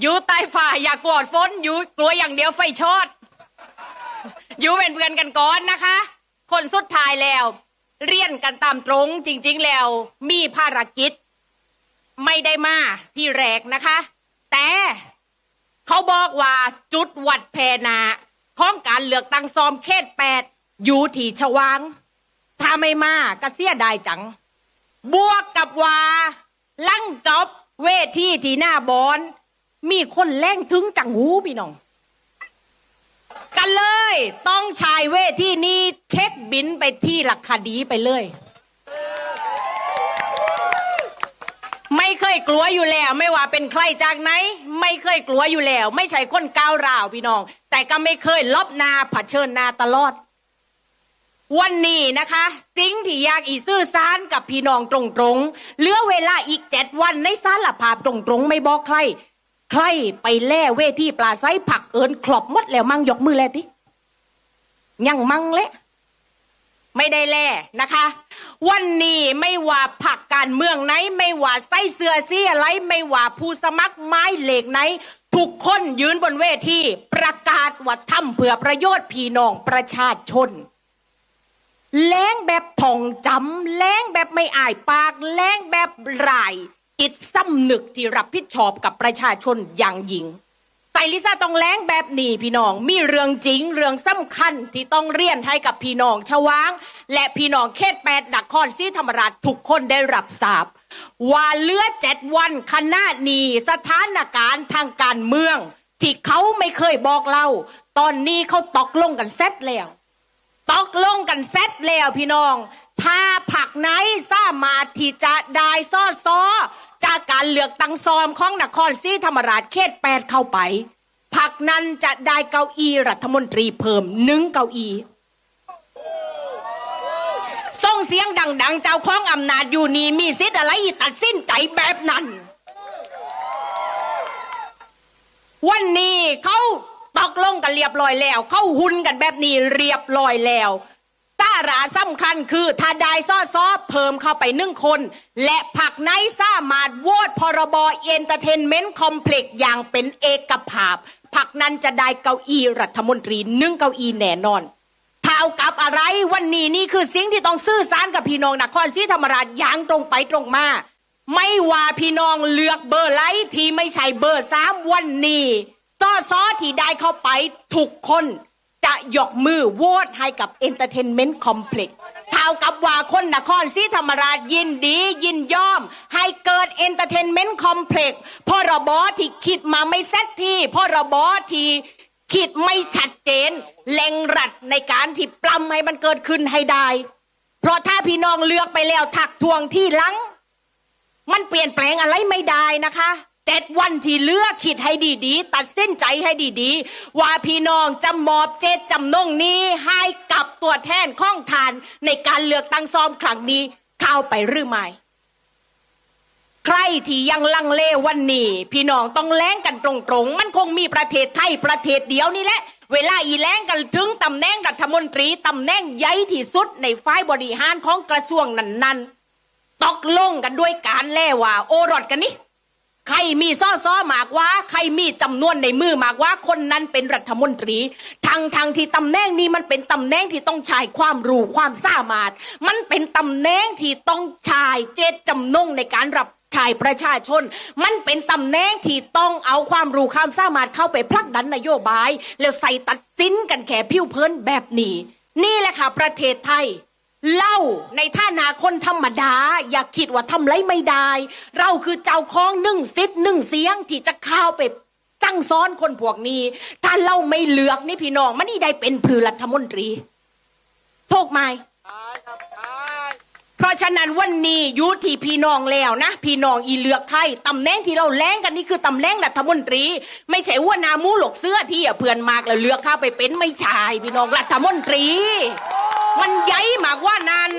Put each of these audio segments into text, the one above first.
อยู่ใต้ฝ่าอย่ากอดฝนอยู่กลัวอย่างเดียวไฟช็อตอยู่เป็นเพื่อนกันก่อนนะคะ คนสุดท้ายแล้ว เรียนกันตามตรงจริง ๆ แล้วมีภารกิจ ไม่ได้มาที่แรกนะคะ แต่เขาบอกว่าจุดวัดแพนาของการเลือกตั้งซอมเขตแปดอยู่ที่ชวางถ้าไม่มาก็เสียดายจัง บวกกับว่า ลั่งจบเวทีที่หน้าบอน มีคนแล่งถึงจังหูพี่น้อง กันเลย ต้องชายเวทีนี้เช็คบินไปที่หลักคดีไปเลย ไม่เคยกลัวอยู่แล้ว ไม่ว่าเป็นใครจากไหน ไม่เคยกลัวอยู่แล้ว ไม่ใช่คนก้าวร้าวพี่น้อง แต่ก็ไม่เคยลบนาเผชิญนาตลอด วันนี้นะคะ สิ่งที่อยากอีซื่อซานกับพี่น้องตรงๆเหลือเวลาอีกเจ็ดวันในสารภาพตรงๆ ไม่บอกใคร ใครไปแล่เวทีปลาไซผักเอินครอบมดแล้วมั่งยกมือแลติยังมั่งเละไม่ได้แล่นะคะ วันนี้ไม่ว่าผักการเมืองไหน ไม่ว่าไส้เสือเสียอะไรไม่ว่าผู้สมัครไม้เหล็กไหน ทุกคนยืนบนเวทีประกาศว่าทำเพื่อประโยชน์พี่น้องประชาชนแล้งแบบท่องจำแล้งแบบไม่อายปากแล้งแบบราย จิตสำนึกที่รับผิดชอบกับประชาชนอย่างยิ่งไตลิซ่าต้องแล้งแบบนี้พี่น้องมีเรื่องจริง เรื่องสำคัญที่ต้องเรียนให้กับพี่น้องชวาง และพี่น้องเขตแปดนครศรีธรรมราชทุกคนได้รับทราบว่าเลือดเจ็ดวันขณะนี้สถานการณ์ทางการเมือง ที่เขาไม่เคยบอกเรา ตอนนี้เขาตกลงกันเสร็จแล้วตกลงกันเสร็จแล้วพี่น้อง ถ้าผักไหนสามารถที่จะได้ซอดซอ จากการเลือกตั้งซอมของนครศรีธรรมราชเขตแปดเข้าไปผักนั้นจะได้เก้าอี้รัฐมนตรีเพิ่มหนึ่งเก้าอี้ส่งเสียงดัง ๆ เจ้าของอำนาจอยู่นี่มีสิทธิ์อะไรตัดสินใจแบบนั้น วันนี้เขาตกลงกันเรียบร้อยแล้ว เขาหุนกันแบบนี้เรียบร้อยแล้ว ราสำคัญคือถ้าได้ซอซอเพิ่มเข้าไปหนึ่งคน และผักไนสามารถโวตพรบเอนเตอร์เทนเมนต์คอมเพล็กซ์อย่างเป็นเอกภาพผักนั้นจะได้เก้าอี้รัฐมนตรีหนึ่งเก้าอี้แน่นอนเท่ากับอะไรวันนี้นี่คือสิ่งที่ต้องสื่อสารกับพี่น้องนครศรีธรรมราชอย่างตรงไปตรงมาไม่ว่าพี่น้องเลือกเบอร์ไลท์ที่ไม่ใช่เบอร์สามวันนี้ซอซอที่ได้เข้าไปทุกคน จะยกมือโหวตให้กับ Entertainment Complex เท่ากับว่าคนนครศรีธรรมราชยินดียินยอม ให้เกิด Entertainment Complex พรบที่คิดมาไม่เสร็จที่พรบที่คิดไม่ชัดเจนเล็งรัดในการที่ปล้ำให้มันเกิดขึ้นให้ได้ เพราะถ้าพี่น้องเลือกไปแล้วถักทวงที่ลัง มันเปลี่ยนแปลงอะไรไม่ได้นะคะ เจ็ดวันที่เลือกคิดให้ดีๆ ตัดสินใจให้ดีๆ ว่าพี่น้องจะมอบเจตจำนงนี้ให้กับตัวแทนข้องทานในการเลือกตั้งซ่อมครั้งนี้เข้าไปหรือไม่ใครที่ยังลังเลวันนี้พี่น้องต้องแล้งกันตรงๆ มันคงมีประเทศไทยประเทศเดียวนี่แหละ เวลาอีแล้งกันถึงตำแหน่งรัฐมนตรีตำแหน่งใหญ่ที่สุดในฝ่ายบริหารของกระทรวงนั้นๆตกลงกันด้วยการแล่ว่า โอรสกันนี่ ใครมีซ่อซ้อหมากว่า ใครมีจำนวนในมือหมากว่าคนนั้นเป็นรัฐมนตรีทางทางที่ตำแหน่งนี้มันเป็นตำแหน่งที่ต้องใช้ความรู้ความสามารถ มันเป็นตำแหน่งที่ต้องใช้เจตจำนงในการรับใช้ประชาชน มันเป็นตำแหน่งที่ต้องเอาความรู้ความสามารถเข้าไปผลักดันนโยบาย แล้วใส่ตัดสินกันแค่ผิวเพินแบบนี้ นี่แหละค่ะประเทศไทย เล่าในท่านาคนธรรมดา อย่าคิดว่าทำไรไม่ได้ เราคือเจ้าของหนึ่งสิทธิ์หนึ่งเสียงที่จะเข้าไปจังซ้อนคนพวกนี้ ถ้าเราไม่เลือกนี่พี่น้องมันนี่ได้เป็นพือรัฐมนตรีโทกไหมเพราะฉะนั้นวันนี้อยุที่พี่น้องแล้วนะ พี่น้องอีเลือกใครตำแหน่งที่เราแล้งกันนี่คือตำแหน่งรัฐมนตรี ไม่ใช่ว่านามูหลกเสื้อที่อะเพื่อนมากแล้วเลือกเข้าไปเป็นไม่ใช่พี่น้องรัฐมนตรี มันใหญ่มากว่านั้น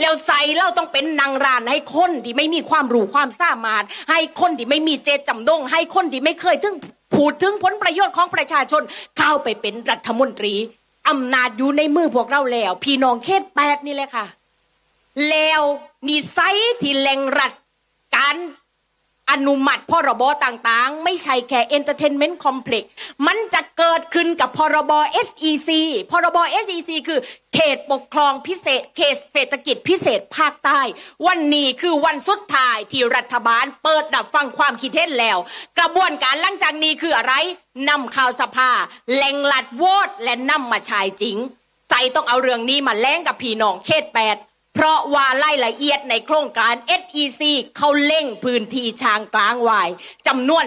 แล้วใส่เราต้องเป็นนางรานให้คนที่ไม่มีความรู้ความสามารถ ให้คนที่ไม่มีเจตจำนงให้คนที่ไม่เคยถึงพูดถึงผลประโยชน์ของประชาชนเข้าไปเป็นรัฐมนตรีอำนาจอยู่ในมือพวกเราแล้ว พี่น้องเขตแปดนี่แหละค่ะ แล้วมีไซที่แหล่งรัดการ อนุมัติพรบต่างๆ ไม่ใช่แค่ Entertainment Complex มันจะเกิดขึ้นกับพรบ SEC พรบ SEC คือเขตปกครองพิเศษ เขตเศรษฐกิจพิเศษภาคใต้ วันนี้คือวันสุดท้ายที่รัฐบาลเปิดดับฟังความคิดเห็นแล้ว กระบวนการหลังจากนี้คืออะไรนำข่าวสภาแหล่งหลัดโวตและนำมาใช้จริง ใจต้องเอาเรื่องนี้มาแล้งกับพี่น้องเขตแปด เพราะว่าไล่ละเอียดในโครงการ SEC เขาเล่งพื้นที่ช้างกลางไว้จำนวน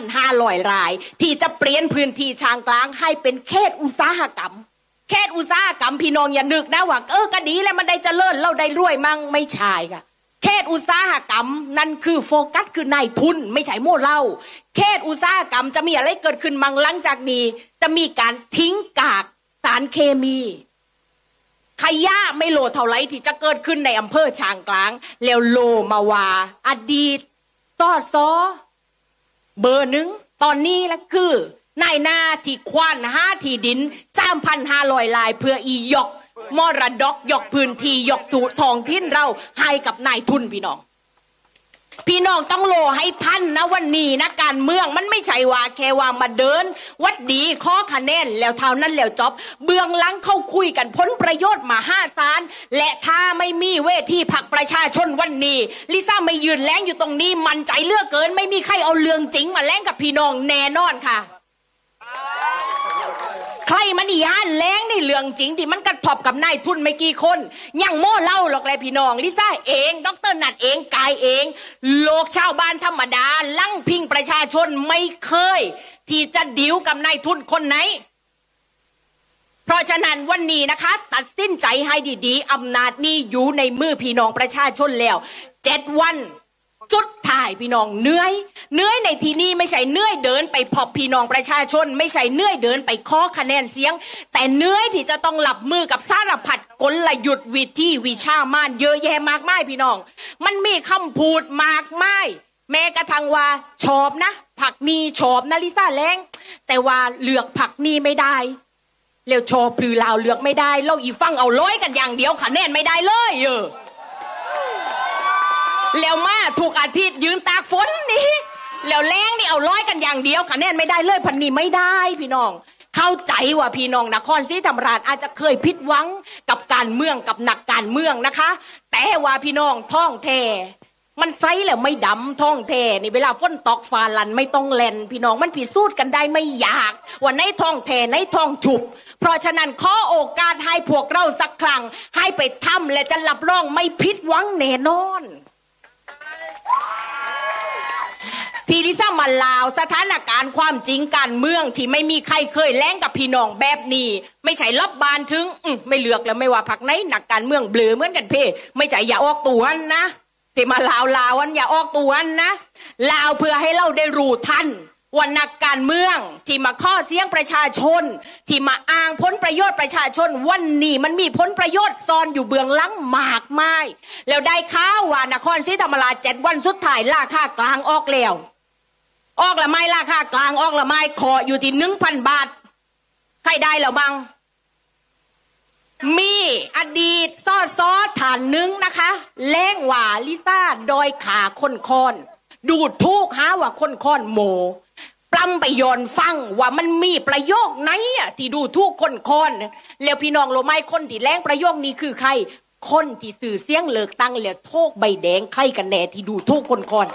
3,500ราย ที่จะเปลี่ยนพื้นที่ช้างกลางให้เป็นเขตอุตสาหกรรมเขตอุตสาหกรรมพี่น้องอย่านึกนะว่าเออก็ดีแล้วมันได้เจริญเราได้รวยมั่งไม่ใช่ค่ะเขตอุตสาหกรรมนั่นคือโฟกัสคือนายทุนไม่ใช่โม่เล่าเขตอุตสาหกรรมจะมีอะไรเกิดขึ้นมั่งหลังจากนี้ จะมีการทิ้งกากสารเคมี ขยะไม่โลเท่าไรที่จะเกิดขึ้นในอำเภอช้างกลาง แล้วโลมาว่าอดีตตอดซอ เบอร์หนึ่งตอนนี้ละคือนายหน้าที่ควานห้าที่ดินสามพันห้าร้อยลายเพื่ออียกมรดกยกพื้นที่ยกถูทองทิ้นเราให้กับนายทุนพี่น้อง พี่น้องต้องโลให้ท่านนะวันนี้นะการเมืองมันไม่ใช่ว่าแค่ว่ามาเดิน วัดดีข้อคะแนนแล้วเท่านั้นแล้วจบเบื้องหลังเข้าคุยกันพ้นประโยชน์มาห้าซานและถ้าไม่มีเวทีผักประชาชนวันนี้ ลิซ่าไม่ยืนแล้งอยู่ตรงนี้มันใจเลือกเกิน ไม่มีใครเอาเรื่องจริงมาแล้งกับพี่น้องแน่นอนค่ะ ใครมันอีห้านแล้งในเรื่องจริงที่มันกระทบกับนายทุนไม่กี่คนยังโม่เล่าหรอกเลยพี่น้องลิซ่าเองดรนัดเองกายเอง โลกชาวบ้านธรรมดา ลั่งพิงประชาชนไม่เคย ที่จะดิวกับนายทุนคนไหน เพราะฉะนั้นวันนี้นะคะ ตัดสินใจให้ดีๆอำนาจนี้อยู่ในมือพี่น้องประชาชนแล้วเจ็ดวัน จุดถ่ายพี่น้องเหนื่อยเหนื่อยในที่นี้ไม่ใช่เหนื่อยเดินไปพบพี่น้องประชาชน ไม่ใช่เหนื่อยเดินไปข้อคะแนนเสียง แต่เหนื่อยที่จะต้องหลับมือกับสารพัดกลยุทธ์วิธีวิชามานเยอะแยะมากมายพี่น้อง มันมีคำพูดมากมายแม้กระทั่งว่าชอบนะ ผักนีชอบนะลิซ่าแรงแต่ว่าเลือกผักนีไม่ได้เร็วชว์ปรือลาวเลือกไม่ได้เราอีฟังเอาร้อยกันอย่างเดียวคะแนนไม่ได้เลยเออ แล้วมาถูกอาทิตย์ยืนตากฝนนี่แล้วแรงนี่เอาร้อยกันอย่างเดียวคะแนนไม่ได้เลยพันนี้ไม่ได้พี่น้อง เข้าใจว่าพี่น้องนครศรีธรรมราชอาจจะเคยผิดหวังกับการเมืองกับหนักการเมืองนะคะ แต่ว่าพี่น้องท่องแท้มันไซแล้วไม่ดำท่องเทนี่เวลาฝนตกฟ้าลันไม่ต้องแลนพี่น้องมันพิสูจน์กันได้ไม่ยากว่าในท่องเทในท่องฉุบ เพราะฉะนั้นขอโอกาสให้พวกเราสักครั้ง ให้ไปทำและจะรับรองไม่ผิดหวังแน่นอน ทีลิซ่ามาลาวสถานการณ์ความจริงการเมืองที่ไม่มีใครเคยแล้งกับพี่น้องแบบนี้ ไม่ใช่รับบานถึงมไม่เลือกแล้วไม่ว่าพักไหนหนักการเมืองเบลือเหมือนกันเพ่ไม่ใช่อย่าออกตัวนะที่มาลาวลาวันอย่าออกตัวนะลาวเพื่อให้เราได้รู้ทันว่านักการเมืองที่มาข้อเสียงประชาชน ที่มาอ้างผลประโยชน์ประชาชนวันนี้มันมีผลประโยชน์ซ่อนอยู่เบื้องหลังมากมาย แล้วได้ข่าวว่านครศรีธรรมราชเจ็ดวันสุดท้ายราคากลางออกแล้ว ออกละไม้ราคากลางออกละไม้ขออยู่ที่หนึ่งพันบาท ใครได้แล้วบังมีอดีตซอดซอฐานนึ่งนะคะแล้งหว่าลิซ่าดอยขาคนคอน ดูดทูกหาว่าคนคอนโมปล้ำไปโยนฟังว่ามันมีประโยคไหนอะที่ดูทูกคนคอน แล้วพี่น้องโลไม้คนที่แล้งประโยคนี้คือใคร คนที่สื่อเสียงเลิกตั้งแล้วโทกใบแดงใครกันแน่ที่ดูทูกคนคอน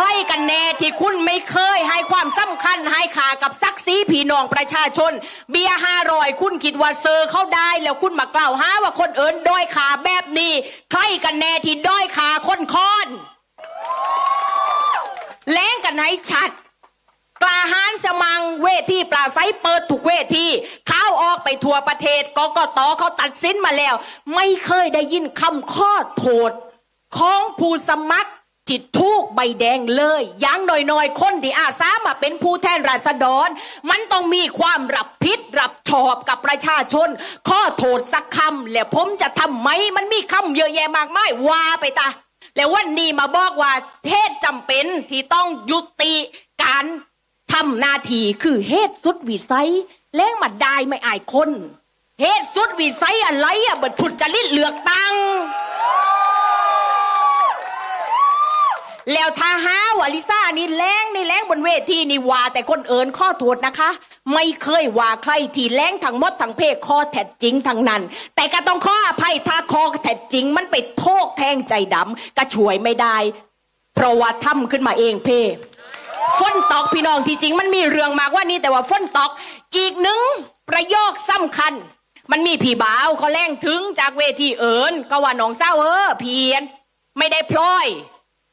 ใครกันแน่ที่คุณไม่เคยให้ความสำคัญให้ค่ากับซักซีพี่น้องประชาชน เบียห้ารอยคุณคิดว่าเซอร์เขาได้แล้วคุณมากล่าวหาว่าคนเอิญด้อยขาแบบนี้ ใครกันแน่ที่ด้อยขาคนคอนแล้งกันให้ชัดกลาหารสมังเวทีปลาไซเปิดถูกเวทีเข้าออกไปทั่วประเทศกกตเขาตัดสินมาแล้ว ไม่เคยได้ยินคำข้อโทษ ของผู้สมัคร จิตทูกใบแดงเลยยังหน่อยๆ คนที่อาสามาเป็นผู้แทนราษฎร มันต้องมีความรับผิดรับชอบกับประชาชน ข้อโทษสักคำแล้วผมจะทำไหมมันมีคำเยอะแยะมากมายว่าไปตาแล้ววันนี้มาบอกว่าเทศจำเป็นที่ต้องยุติการทำหน้าทีคือเหตุสุดวิสัยแล้งมาได้ไม่อายคนเหตุสุดวิสัยอะไรอะเบิดทุนจะลิดเลือกตัง แล้วถ้าหาว่าลิซ่านี่แรงนี่แรงบนเวทีนี่ว่าแต่คนเอินข้อโทษนะคะ ไม่เคยว่าใครที่แรงทั้งมดทั้งเพศข้อแท้จริงทั้งนั้น แต่ก็ต้องข้ออภัยถ้าข้อแท้จริง มันไปโทกแทงใจดำก็ช่วยไม่ได้ เพราะว่าทำขึ้นมาเองเพ่ฝนตกพี่น้องที่จริงมันมีเรื่องมากว่านี้แต่ว่าฝนตกอีกหนึ่งประโยคสำคัญ มันมีผีบ่าวเขาแรงถึงจากเวทีเอิญก็ว่าน้องเศร้าเออเพียน ไม่ได้พลอย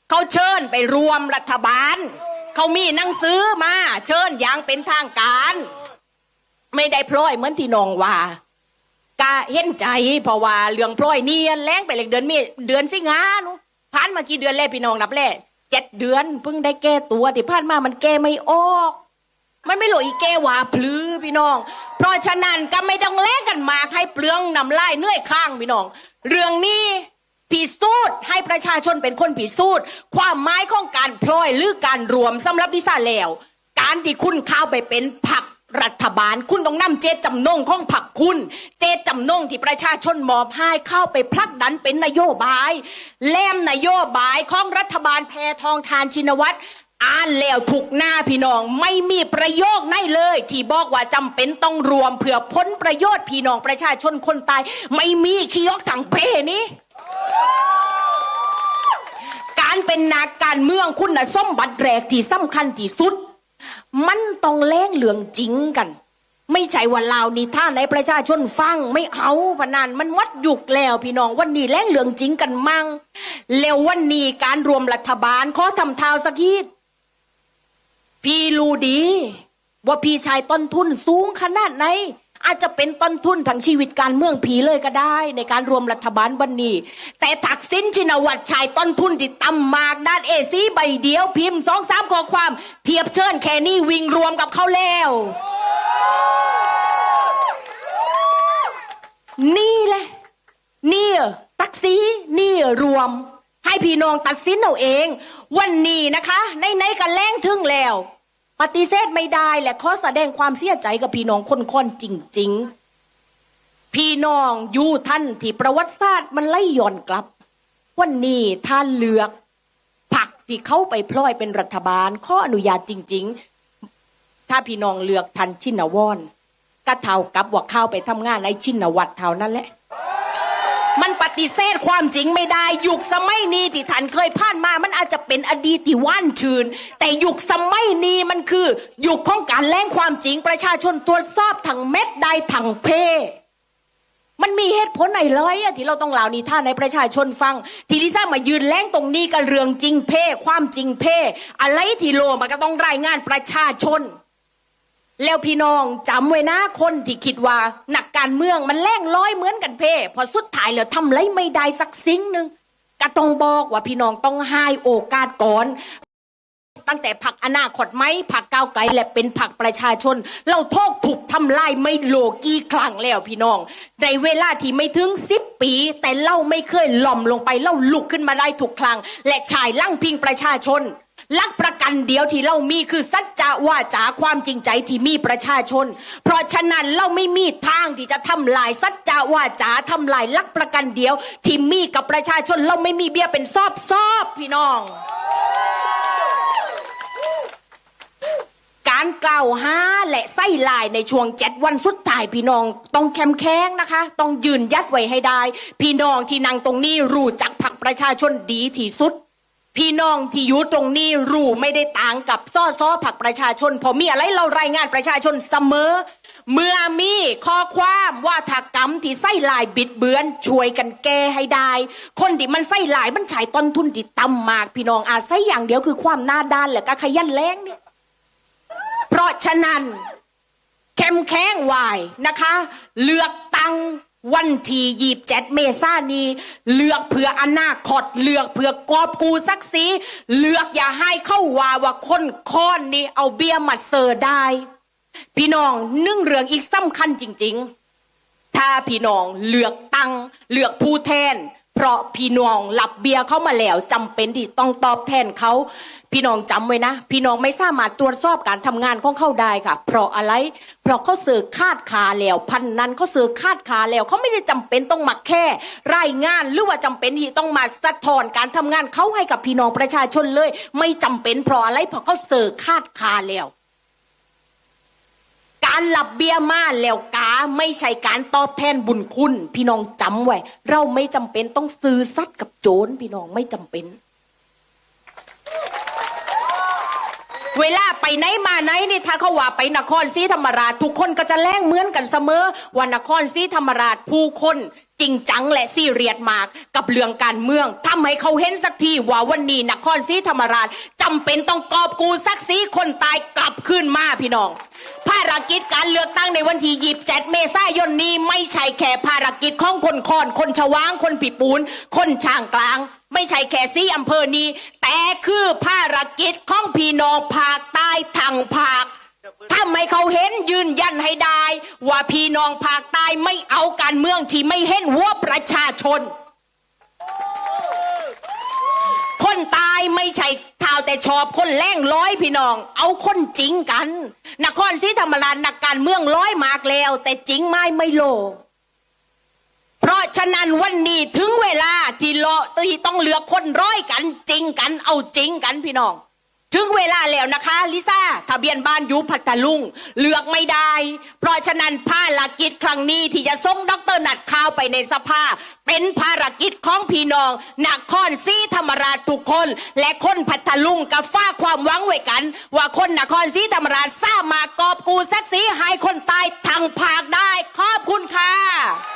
เขาเชิญไปรวมรัฐบาล เขามีหนังสือมา เชิญอย่างเป็นทางการ ไม่ได้พลอยเหมือนที่น้องว่ากะเห็นใจเพราะว่าเรื่องพลอยเนียนแรงไปเลยเดือนมีเดือนสิงหาหนูผ่านมากี่เดือนแล้วพี่น้องนับแล้เจ็ดเดือนเพิ่งได้แก้ตัวที่ผ่านมามันแก้ไม่ออก มันไม่หลอีแก้ว่าพลือพี่น้อง เพราะฉะนั้นก็ไม่ต้องแลกกันมาให้เปลืองนำไลายเนื่อยข้างพี่น้อง เรื่องนี้ พิสูจน์ให้ประชาชนเป็นคนพิสูจน์ ความหมายของการพลอยหรือการรวมสำหรับดิซาแล้ว การที่คุณเข้าไปเป็นผักรัฐบาล คุณต้องนำเจตจำนงของผักคุณ เจตจำนงที่ประชาชนมอบให้เข้าไปผลักดันเป็นนโยบาย แลมนโยบายของรัฐบาลแพทองทานชินวัตรอ่านแล้วถูกหน้าพี่น้องไม่มีประโยคไหนเลย ที่บอกว่าจำเป็นต้องรวมเพื่อพ้นประโยชน์พี่น้องประชาชนคนตาย ไม่มีขี้ยกถังเพนี้ การเป็นนักการเมืองคุณนะสมบัติแรกที่สำคัญที่สุด มันต้องแลงเหลืองจริงกัน ไม่ใช่ว่าลาวนี่ท่าไหนประชาชนฟังไม่เอาพนันมันวัดยุกแล้วพี่น้องวันนี้แลงเหลืองจริงกันมั่งแล้ววันนี้การรวมรัฐบาลขอทำเท้าสักทีพี่รู้ดี ว่าพี่ชายต้นทุนสูงขนาดไหน อาจจะเป็นต้นทุนทั้งชีวิตการเมืองผีเลยก็ได้ ในการรวมรัฐบาลวันนี้ แต่ถักสินชินวัตรชายต้นทุนที่ต่ำมากด้านเอซีใบเดียวพิมพ์สองสามข้อความ เทียบเชิญแค่นี้วิ่งรวมกับเขาแล้ว นี่แหละนี่ตักซีนี่รวม ให้พี่น้องตัดสินเอาเอง วันนี้นะคะ ในในกันแล้งถึงแล้ว ปฏิเสธไม่ได้และขอแสดงความเสียใจกับพี่น้องคนคนจริง ๆ พี่น้องอยู่ท่านที่ประวัติศาสตร์มันไล่ย้อนกลับ วันนี้ท่านเลือกผักที่เข้าไปพลอยเป็นรัฐบาลข้ออนุญาตจริง ๆ ถ้าพี่น้องเลือกทันชินวรก็เท่ากับว่าเข้าไปทำงานในชินวัตรเท่านั้นแหละ มันปฏิเสธความจริงไม่ได้ ยุคสมัยนี้ที่ท่านเคยผ่านมา มันอาจจะเป็นอดีตที่ว่านชื่น แต่ยุคสมัยนี้มันคือ ยุคของการแล้งความจริง ประชาชนตรวจสอบทั้งเม็ดได้ทั้งเพมันมีเหตุผลไหนเลยอะที่เราต้องเล่านิท่านในประชาชนฟัง ที่ลิซ่ามายืนแล้งตรงนี้กับเรื่องจริงเพ่ความจริงเพ่อะไรที่โลมันก็ต้องรายงานประชาชน แล้วพี่น้องจำไว้นะคนที่คิดว่าหนักการเมืองมันแล่งร้อยเหมือนกันเพ่พอสุดท้ายแล้วทำไรไม่ได้สักสิ่งหนึ่งก็ต้องบอกว่าพี่น้องต้องให้โอกาสก่อน ตั้งแต่ผักอนาคตไหมผักก้าวไกลและเป็นผักประชาชน เราโทษถูกทำลายไม่โลกี่ครั้งแล้วพี่น้อง ในเวลาที่ไม่ถึงสิบปี แต่เล่าไม่เคยหล่อมลงไปเล่าลุกขึ้นมาได้ทุกครั้งและชายลั่งพิงประชาชน ลักประกันเดียวที่เรามีคือสัจจะว่าจาความจริงใจที่มีประชาชน เพราะฉะนั้นเราไม่มีทางที่จะทำลายสัจจะว่าจาทำลายลักประกันเดียวที่มีกับประชาชน เราไม่มีเบี้ยเป็นซอบซอบพี่น้อง การกล่าวหาและไส้ลายในช่วงเจ็ดวันสุดท้ายพี่น้องต้องแข็มแข็งนะคะ ต้องยืนยัดไว้ให้ได้ พี่น้องที่นั่งตรงนี้รู้จักผักประชาชนดีที่สุด พี่น้องที่อยู่ตรงนี้รู้ไม่ได้ต่างกับซ้อซ้อผักประชาชนพอมีอะไรเรารายงานประชาชนเสมอ เมื่อมีข้อความว่าถากรรมที่ไส้ลายบิดเบือนช่วยกันแก้ให้ได้ คนที่มันไส้ลายมันใช้ต้นทุนที่ต่ำมาก พี่น้องอาศัยอย่างเดียวคือความหน้าด้านและก็ขยันแรงเนี่ยเพราะฉะนั้นเข้มแข็งไวนะคะ เลือกตั้ง วันที่ยีบเจ็ดเมษานีเลือกเพื่ออนาคตเลือกเพื่อกอบกูสักสีเลือกอย่าให้เข้าว่าว่าคนค้อนนี่เอาเบี้ยมาเซอร์ได้ พี่น้องนึ่งเรื่องอีกสำคัญจริง ๆ ถ้าพี่น้องเลือกตั้งเลือกผู้แทน เพราะพี่น้องหลับเบียร์เข้ามาแล้วจำเป็นที่ต้องตอบแทนเขาพี่น้องจำไว้นะ พี่น้องไม่สามารถตรวจสอบการทำงานของเขาได้ค่ะ เพราะอะไร เพราะเขาเสือคาดคาแล้วพันนั้นเขาเสือคาดคาแล้วเขาไม่ได้จำเป็นต้องมาแค่ รายงานหรือว่าจำเป็นที่ต้องมาสะท้อนการทำงานเขาให้กับพี่น้องประชาชนเลย ไม่จำเป็นเพราะอะไรเพราะเขาเสือคาดคาแล้ว การหลับเบี้ยมาแล้วกาไม่ใช่การตอบแทนบุญคุณ พี่น้องจำไว้ เราไม่จำเป็นต้องซื้อซัดกับโจรพี่น้องไม่จำเป็น เวลาไปไหนมาไหนนี่ถ้าเขาว่าไปนครศรีธรรมราชทุกคนก็จะแล่งเหมือนกันเสมอว่านครศรีธรรมราชผู้คนจริงจังและซีเรียสมากกับเรื่องการเมืองทำให้เขาเห็นสักทีว่าวันนี้นครศรีธรรมราชจำเป็นต้องกอบกูสักสีคนตายกลับคืนมาพี่น้อง ภารกิจการเลือกตั้งในวันที่ยีบเจ็ดเมษายนนี้ไม่ใช่แค่ภารกิจของคนคอนคนชวางคนปีปูน คนช่างกลาง ไม่ใช่แค่ซีอำเภอนี้ แต่คือภารกิจของพี่น้องภาคใต้ทางภาคทำให้เขาเห็นยืนยันให้ได้ ว่าพี่น้องภาคใต้ไม่เอาการเมืองที่ไม่เห็นหัวประชาชน คนตายไม่ใช่ท่าวแต่ชอบคนแรงร้อยพี่น้อง เอาคนจริงกันนครศรีธรรมราชนักการเมืองร้อยมากแล้ว แต่จริงไม่ไม่โล นั้นวันนี้ถึงเวลาที่เลาะที่ต้องเลือกคนร้อยกันจริงกันเอาจริงกันพี่น้อง ถึงเวลาแล้วนะคะลิซ่าทะเบียนบ้านอยูพัทลุงเลือกไม่ได้ เพราะฉะนั้นภารกิจครั้งนี้ที่จะส่งดรนัดข้าวไปในสภา เป็นภารกิจของพี่น้องนักครศรีธรรมราชทุกคน และคนพัทลุงกับฟ้าความหวังไว้กัน ว่าคนนครศรีธรรมราชสามารถกอบกูศักดิ์ศรีให้คนตายทางภาคได้ขอบคุณค่ะ